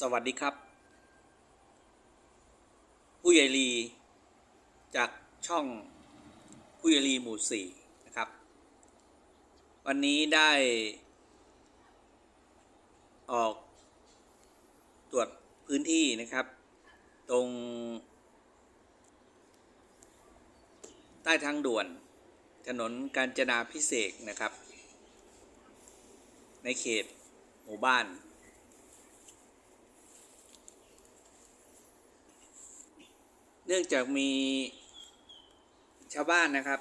สวัสดีครับ ผู้ใหญ่ลีจากช่องผู้ใหญ่ลีหมู่สี่นะครับ วันนี้ได้ออกตรวจพื้นที่นะครับ ตรง ใต้ทางด่วน ถนนกาญจนาพิเศษนะครับ ในเขตหมู่บ้าน นื่องจากมีชาวบ้านนะครับ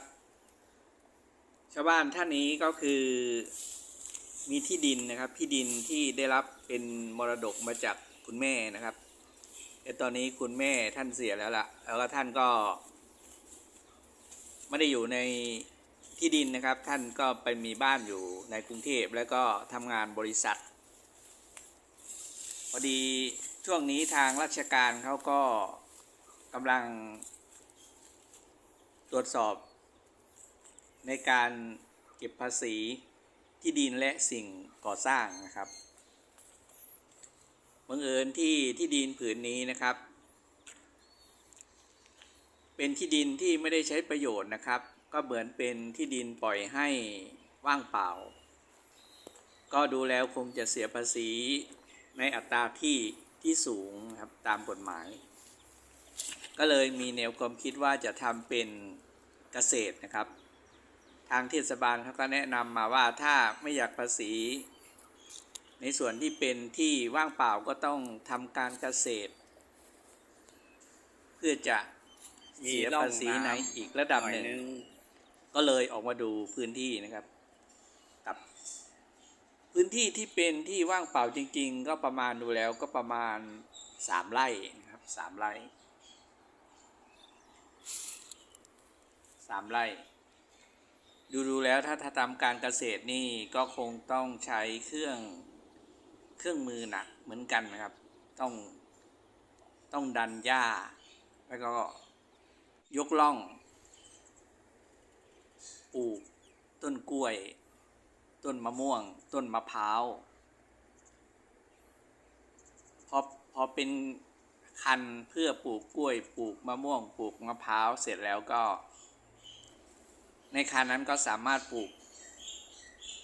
ชาวบ้านท่านนี้ก็คือมีที่ดินนะครับที่ดินที่ได้รับเป็นมรดกมาจากคุณแม่นะครับแต่ตอนนี้คุณแม่ท่านเสียแล้วล่ะแล้วก็ท่านก็ ไม่ได้อยู่ในที่ดินนะครับ ท่านก็ไปมีบ้านอยู่ในกรุงเทพแล้วก็ทำงานบริษัท พอดีช่วงนี้ทางราชการเขาก็ กำลัง ตรวจสอบ ในการเก็บภาษีที่ดินและสิ่งก่อสร้างนะครับบังเอิญที่ที่ดินผืนนี้นะครับ เป็นที่ดินที่ไม่ได้ใช้ประโยชน์นะครับ ก็เหมือนเป็นที่ดินปล่อยให้ว่างเปล่า ก็ดูแล้วคงจะเสียภาษีในอัตราที่ที่สูงครับตามกฎหมาย ก็เลยมีแนวความคิดว่าจะทำเป็นเกษตรนะครับ ทางเทศบาลเขาก็แนะนำมาว่าถ้าไม่อยากภาษี ในส่วนที่เป็นที่ว่างเปล่าก็ต้องทำการเกษตร เพื่อจะเสียภาษีในอีกระดับหนึ่งก็เลยออกมาดูพื้นที่นะครับกับ พื้นที่ที่เป็นที่ว่างเปล่าจริง ๆ ก็ประมาณดูแล้วก็ประมาณสามไร่นะครับสามไร่ สามไร่ดูดูแล้วถ้าถ้าทำการเกษตรนี่ก็คงต้องใช้เครื่องเครื่องมือหนักเหมือนกันนะครับ ต้องต้องดันหญ้า แล้วก็ยกล่องปลูกต้นกล้วย ต้นมะม่วง ต้นมะพร้าวพอพอเป็นคันเพื่อปลูกกล้วย ปลูกมะม่วง ปลูกมะพร้าวเสร็จแล้วก็ ในคันนั้นก็สามารถปลูก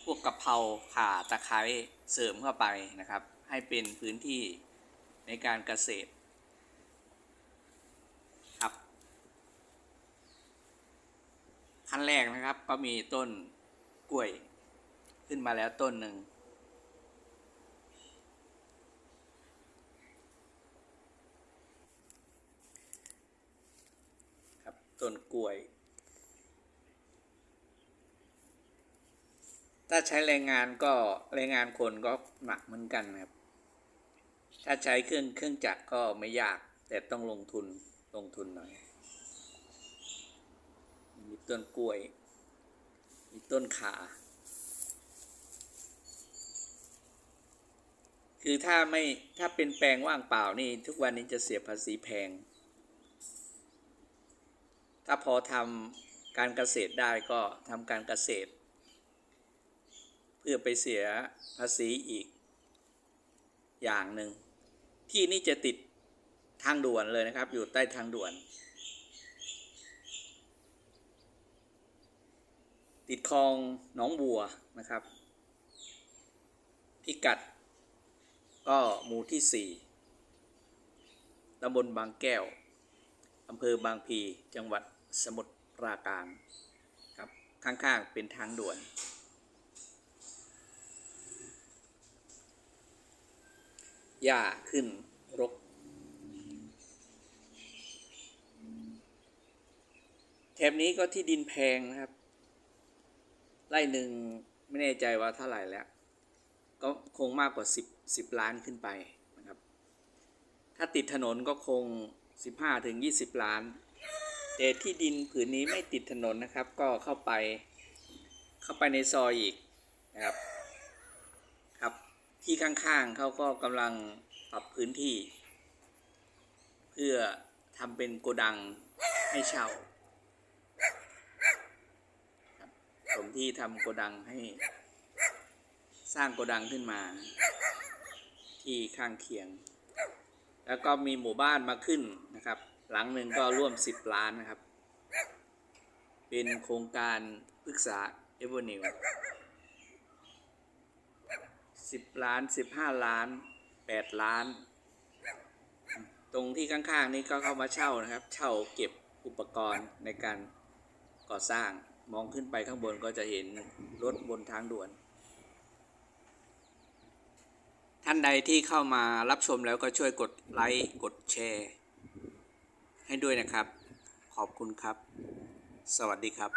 พวกกะเพราข่าตะไคร้เสริมเข้าไปนะครับ ให้เป็นพื้นที่ในการเกษตรครับ ขั้นแรกนะครับก็มีต้นกล้วยขึ้นมาแล้วต้นหนึ่งครับต้นกล้วย ถ้าใช้แรงงานก็แรงงานคนก็หนักเหมือนกันนะครับ ถ้าใช้เครื่องเครื่องจักรก็ไม่ยาก แต่ต้องลงทุนลงทุนหน่อย มีต้นกล้วย มีต้นขา คือถ้าไม่ถ้าเป็นแปลงว่างเปล่านี่ทุกวันนี้จะเสียภาษีแพง ถ้าพอทำการเกษตรได้ก็ทำการเกษตร พื่อไปเสียภาษีอีก อย่างหนึ่งที่นี่จะติดทางด่วนเลยนะครับ อยู่ใต้ทางด่วน ติดคลองหนองบัวนะครับ พิกัด ก็หมู่ที่ 4ตำบลบางแก้วอำเภอบางพี จังหวัดสมุทรปราการครับ ข้างๆ เป็นทางด่วน หญ้าขึ้นรก แถบนี้ก็ที่ดินแพงนะครับ ไร่หนึ่งไม่แน่ใจว่าเท่าไหร่แล้ว ก็คงมากกว่า 10 10 ล้านขึ้นไปนะครับ ถ้าติดถนนก็คง 15ถึง20 ล้าน แต่ที่ดินผืนนี้ไม่ติดถนนนะครับ ก็เข้าไปเข้าไปในซอยอีกนะครับครับ ที่ข้างๆเขาก็กำลังปรับพื้นที่ เพื่อทำเป็นโกดังให้เช่าผมที่ทำโกดังให้สร้างโกดังขึ้นมา ที่ข้างเคียง แล้วก็มีหมู่บ้านมาขึ้นนะครับ หลังหนึ่งก็ร่วม 10 ล้านนะครับ เป็นโครงการพฤกษาเอเวอร์นิว สิบล้านสิบห้าล้านแปดล้าน ตรงที่ข้างๆนี้ก็เข้ามาเช่านะครับ เช่าเก็บอุปกรณ์ในการก่อสร้างมองขึ้นไปข้างบนก็จะเห็นรถบนทางด่วน ท่านใดที่เข้ามารับชมแล้วก็ช่วยกดไลค์กดแชร์ ให้ด้วยนะครับ ขอบคุณครับ สวัสดีครับ